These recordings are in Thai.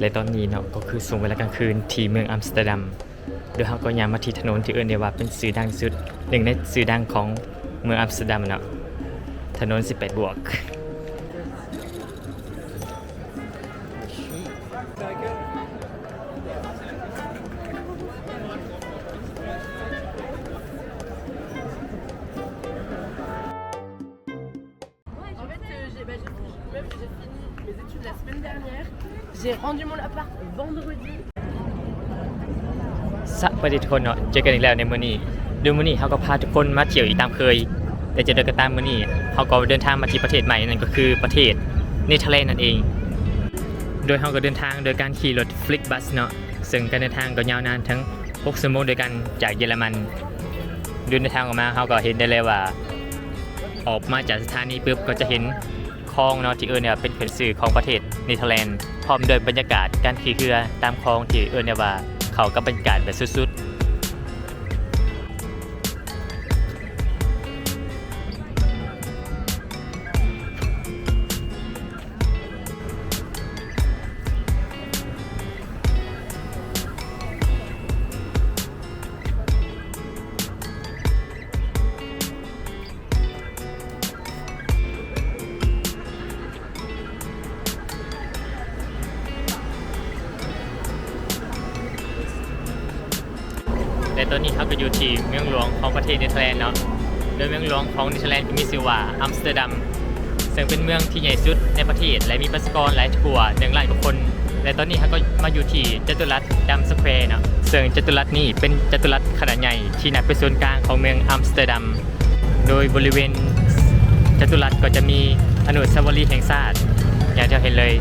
และตอนนี้เนาะก็คือสูงเวลากลางคืนที่เมืองอัมสเตอร์ดัมโดยเขาก็ยามมาที่ถนนที่เอิ้นได้ว่าเป็นสื่อดังสุดหนึ่งในสื่อดังของเมืองอัมสเตอร์ดัมเนาะถนน 18 บวก En fait, euh, j'ai rendu mon appart vendredi. สวัสดีทุกคนเนาะเจอกันอีกแล้วในมื้อนี้โดยมื้อนี้เขาก็พาทุกคนมาเที่ยวอีกตามเคย แต่จะเดินกันตามมื้อนี้เขาก็เดินทางมาที่ประเทศใหม่นั่นก็คือประเทศเนเธอร์แลนด์นั่นเอง โดยเขาก็เดินทางโดยการขี่รถฟลิกบัสเนาะซึ่งการเดินทางก็ยาวนานทั้ง6ชั่วโมงด้วยกันจากเยอรมันเดินทางออกมาเขาก็เห็นได้เลยว่า ออกมาจากสถานีปุ๊บก็จะเห็นคลองเนาะที่เอิญเนี่ยเป็นเขตสื่อของประเทศเนเธอร์แลนด์ พร้อมด้วยบรรยากาศการขี่เรือตามคลองที่เอเนวา เขากับบรรยากาศแบบสุดๆ แต่ตอนนี้เขาก็อยู่ที่เมืองหลวงของประเทศเนเธอร์แลนด์เนาะโดยเมืองหลวงของเนเธอร์แลนด์ก็มีชื่อว่าอัมสเตอร์ดัมซึ่งเป็นเมืองที่ใหญ่สุดในประเทศและมีประชากรหลายกว่าหนึ่งล้านกว่าคน และตอนนี้เขาก็มาอยู่ที่จัตุรัสดัมสแควร์เนาะซึ่งจัตุรัสนี้เป็นจัตุรัสขนาดใหญ่ที่นับเป็นศูนย์กลางของเมืองอัมสเตอร์ดัมโดยบริเวณจัตุรัสก็จะมีอนุสาวรีย์แห่งชาติอย่างที่เราเห็นเลย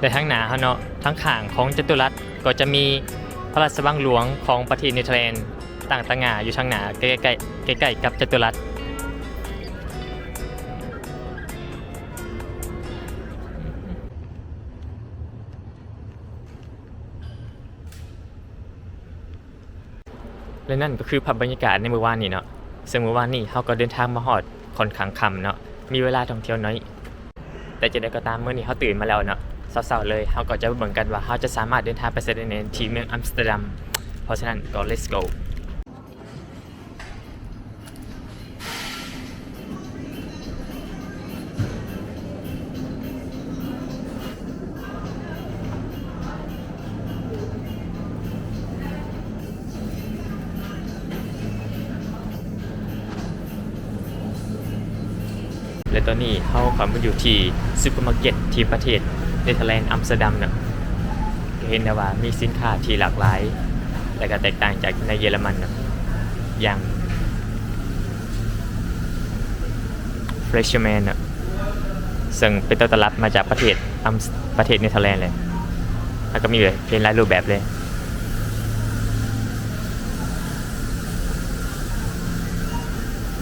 และทั้งหนาเขาเนาะทั้งข่างของจัตุรัสก็จะมีพระราชวังหลวงของประเทศเนเธอร์แลนด์ต่างต่างหาอยู่ทางหนาใกล้ๆใกล้กับจัตุรัสและนั่นก็คือภาพบรรยากาศในเมื่อวานนี้เนาะซึ่งเมื่อวานนี้เขาก็เดินทางมาฮอดค่อนข้างค่ำเนาะ มีเวลาท่องเที่ยวน้อย แต่จะได้ก็ตามเมื่อนี้เขาตื่นมาแล้วเนาะ เศร้าๆเลยเขาก็จะเบิ่งกันว่าเขาจะสามารถเดินทางไปเซเดเนนที่เมืองอัมสเตอร์ดัม เพราะฉะนั้นก็ let's go และตอนนี้เขาขอมาอยู่ที่ซูเปอร์มาร์เก็ตที่ประเทศ เนเธอร์แลนด์อัมสเตอร์ดัมเนาะก็เห็นได้ว่ามีสินค้าที่หลากหลาย และก็แตกต่างจากในเยอรมันเนะอย่าง f r e s h m a n เนาะซึ่งเป็นต้นตลาดมาจากประเทศอัมประเทศเนเธอร์แลนด์เลย แล้วก็มีเลยเป็นหลายรูปแบบเลย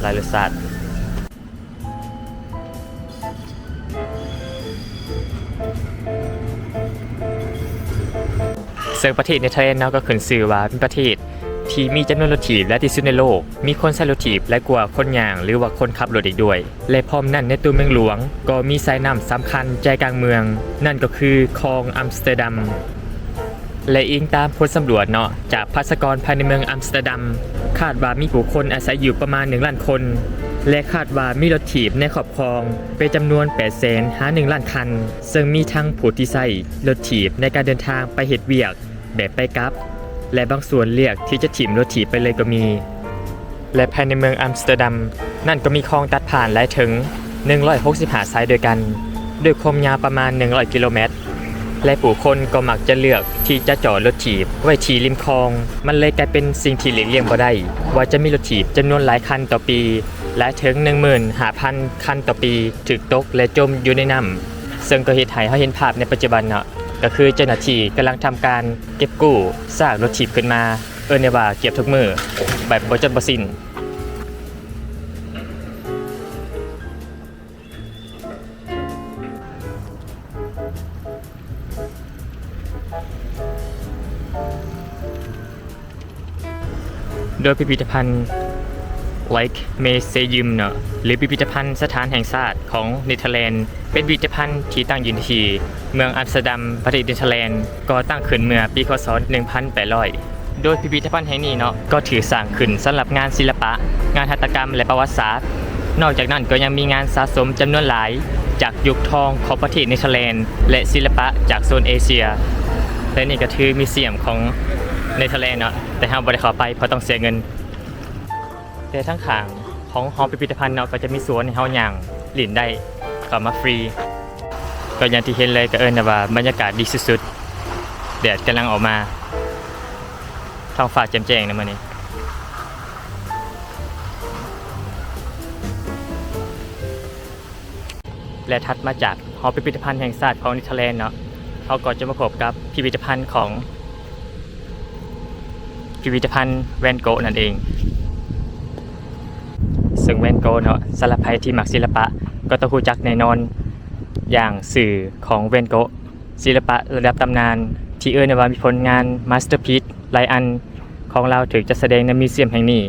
หลายรสชาติ เซึ่งประเทศเนเธอร์แลนด์เนาะก็ขึ้นชื่อว่าเป็นประเทศที่มีจำนวนรถถีบและที่สุดในโลก มีคนใช้รถถีบและกว่าคนย่างหรือว่าคนขับรถอีกด้วย และพร้อมนั่นในตัวเมืองหลวง ก็มีสายน้ำสำคัญใจกลางเมือง นั่นก็คือคลองอัมสเตอร์ดัม และอิงตามผลสำรวจเนาะจากพัสกรภายในเมืองอัมสเตอร์ดัม คาดว่ามีผู้คนอาศัยอยู่ประมาณ1ล้านคน และคาดว่ามีรถถีบในครอบครอง เป็นจำนวน8แสนหา1ล้านคัน ซึ่งมีทั้งผู้ที่ใช้รถถีบในการเดินทางไปเหตุเวียก แบบไปกลับ และบางส่วนเรียกที่จะถีบรถถีบไปเลยก็มี และภายในเมืองอัมสเตอร์ดัม นั่นก็มีคลองตัดผ่านหลายถึง 165 สายด้วยกัน ด้วยความยาวประมาณ 100 กิโลเมตร และผู้คนก็มักจะเลือกที่จะจอดรถถีบ ไว้ที่ริมคลอง มันเลยกลายเป็นสิ่งที่หลีกเลี่ยงบ่ได้ ว่าจะมีรถถีบจำนวนหลายคันต่อปี และถึง 15,000 คันต่อปีถูกตกและจมอยู่ในน้ำซึ่งก็เฮ็ดให้เฮาเห็นภาพในปัจจุบันเนาะก็คือเจ้าหน้าที่กำลังทำการเก็บกู้ซากรถถีบขึ้นมา เอิ้นว่าเก็บทุกมือแบบบ่จบบ่สิ้น ดยพิพิธภัณฑ์ Like Museum เนาะหรือพิพิธภัณฑ์สถานแห่งชาติของเนเธอร์แลนด์เป็นพิพิธภัณฑ์ที่ตั้งอยู่ที่เมืองอัมสเตอร์ดัมประเทศเนเธอร์แลนด์ก็ตั้งขึ้นเมื่อปีคศ 1800 โดยพิพิธภัณฑ์แห่งนี้เนาะก็ถือสร้างขึ้นสำหรับงานศิลปะ งานหัตถกรรมและประวัติศาสตร์ นอกจากนั้นก็ยังมีงานสะสมจำนวนหลาย จากยุคทองของประเทศเนเธอร์แลนด์และศิลปะจากโซนเอเชียและนี่ก็คือมิวเซียมของ เนเธอร์แลเนาะแต่เราบ่ได้ข้าไปเพราะต้องเสียเงิน แต่ทั้งขางของหอพิพิธภัณฑ์เนาะก็จะมีสวนให้เฮาย่างหลินได้เข้ามาฟรี ก็อย่างที่เห็นเลยก็เอิ้นว่าบรรยากาศดีสุดๆแดดกำลังออกมาท้องฟ้าแจ่มแจ้งนะมื้อนี้และถัดมาจากหอพิพิธภัณฑ์แห่งชาติของนเธอร์แลนด์เนาะเขาก็จะมาพบกับพิพิธภัณฑ์ของ พิพิธภัณฑ์แวนโกะนั่นเอง ซึ่งแวนโกะเนาะสารพัยที่มักศิลปะก็ต้องรู้จักแน่นอนอย่างสื่อของแวนโกะศิลปะระดับตำนาน ที่เอื้อนว่ามีผลงานมาสเตอร์พีซไลอันของเราถึงจะแสดงในมิวเซียมแห่งนี้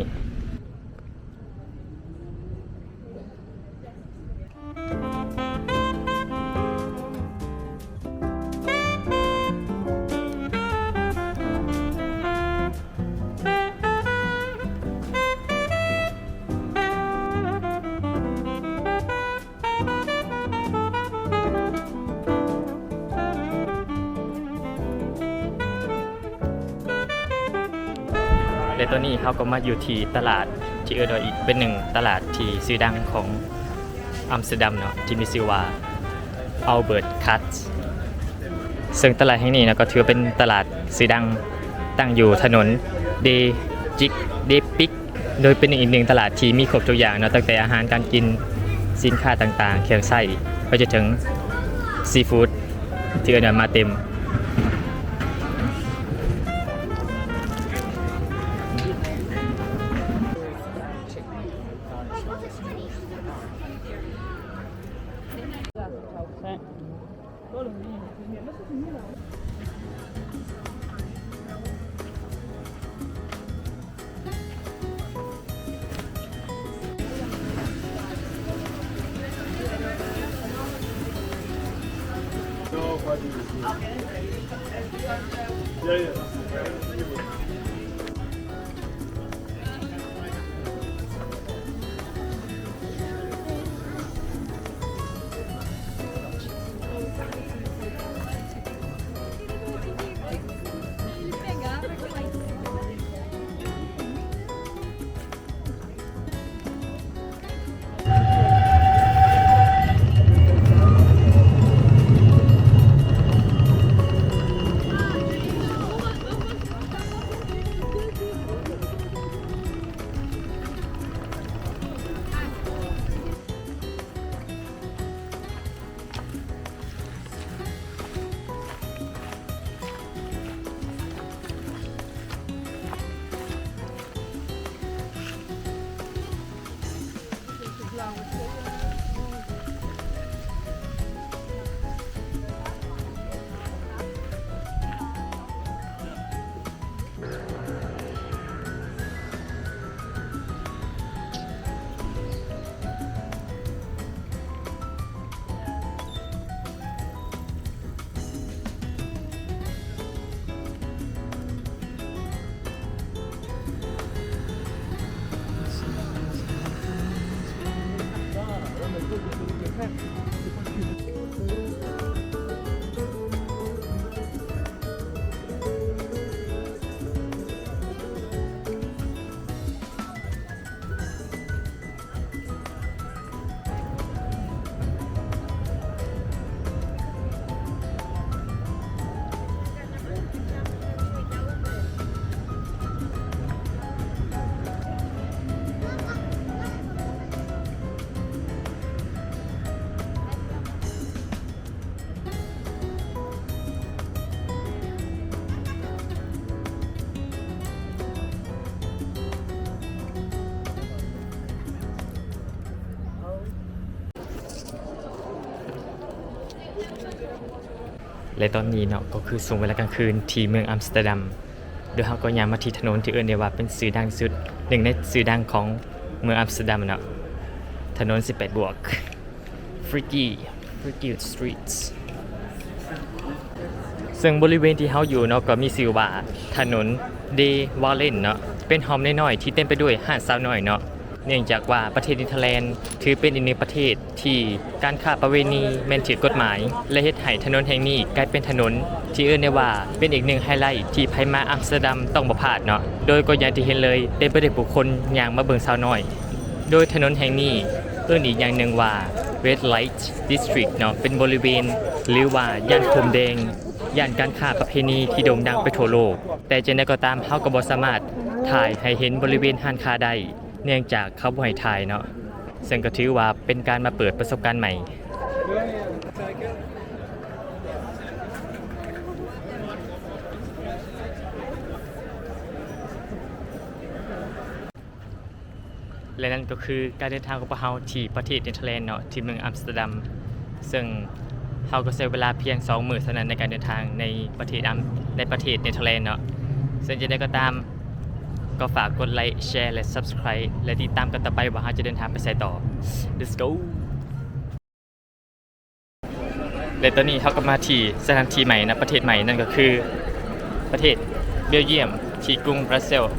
และตัวนี้เขาก็มาอยู่ที่ตลาดที่เออดอยเป็นหนึ่งตลาดที่ชื่อดังของอัมสเตอร์ดัมเนาะที่มีชื่อว่าอัลเบิร์ตคัตซึ่งตลาดแห่งนี้นะก็ถือเป็นตลาดชื่อดังตั้งอยู่ถนนเดจิกเดปิกโดยเป็นอีกหนึ่งตลาดที่มีครบทุกอย่างเนาะตั้งแต่อาหารการกินสินค้าต่างๆ เครื่องใช้ไปจนถึงซีฟู้ดที่เออมาเต็ม Evet. Oğlum iyi. Nasıl iyi lan? Yeah, yeah. และตอนนี้เนาะก็คือส่งเวลากลางคืนที่เมืองอัมสเตอร์ดัมโดยเขาก็ยามมาที่ถนนที่เอิ้นได้ว่าเป็นสื่อดังสุดหนึ่งในสื่อดังของเมืองอัมสเตอร์ดัมเนาะถนน 18 บวก Freaky Freaky Streets ซึ่งบริเวณที่เขาอยู่เนาะก็มีชื่อว่าถนนเดวาเลนเนาะเป็นหอมน้อยๆที่เต็มไปด้วยห้างสาวน้อยเนาะ เนื่องจากว่าประเทศนเธอร์แลนด์ถือเป็นอีกหนึ่งประเทศที่การค้าประเวณีแม่นถือกฎหมาย และเฮ็ดให้ถนนแห่งนี้กลายเป็นถนน ที่เอิ้นได้ว่าเป็นอีกหนึ่งไฮไลท์ที่ไผมาอัมสเตอร์ดัมต้องบ่พลาดเนาะโดยก็อย่างที่เห็นเลยเต็มไปด้วยผู้คนย่างมาเบิงสาวน้อย โดยถนนแห่งนี้เอื้นอีกอย่างหนึ่งว่า Red Light District เนาะเป็นบริเวณ หรือว่าย่านพรมแดงย่านการค้าประเพณีที่โด่งดังไปทั่วโลก แต่จะได้ก็ตามเขาก็บ่สามารถถ่ายให้เห็นบริเวณห้านค้าได้ เนื่องจากเขาบ่ให้ถ่ายเนาะซึ่งก็ถือว่าเป็นการมาเปิดประสบการณ์ใหม่และนั่นก็คือการเดินทางของพวกเราที่ประเทศเนเธอร์แลนด์เนาะที่เมืองอัมสเตอร์ดัม ซึ่งเราก็ใช้เวลาเพียง2มื้อเท่านั้นในการเดินทางในประเทศอัมในประเทศเนเธอร์แลนด์เนาะซึ่งจะได้ก็ตาม ก็ฝากกดไลค์แชร์และ Subscribe และติดตามกันต่อไปว่าเราจะเดินทางไปไสต่อ let's go และตอนนี้เขาก็มาที่สถานที่ใหม่นะประเทศใหม่นั่นก็คือประเทศเบลเยียมที่กรุงบรัสเซลส์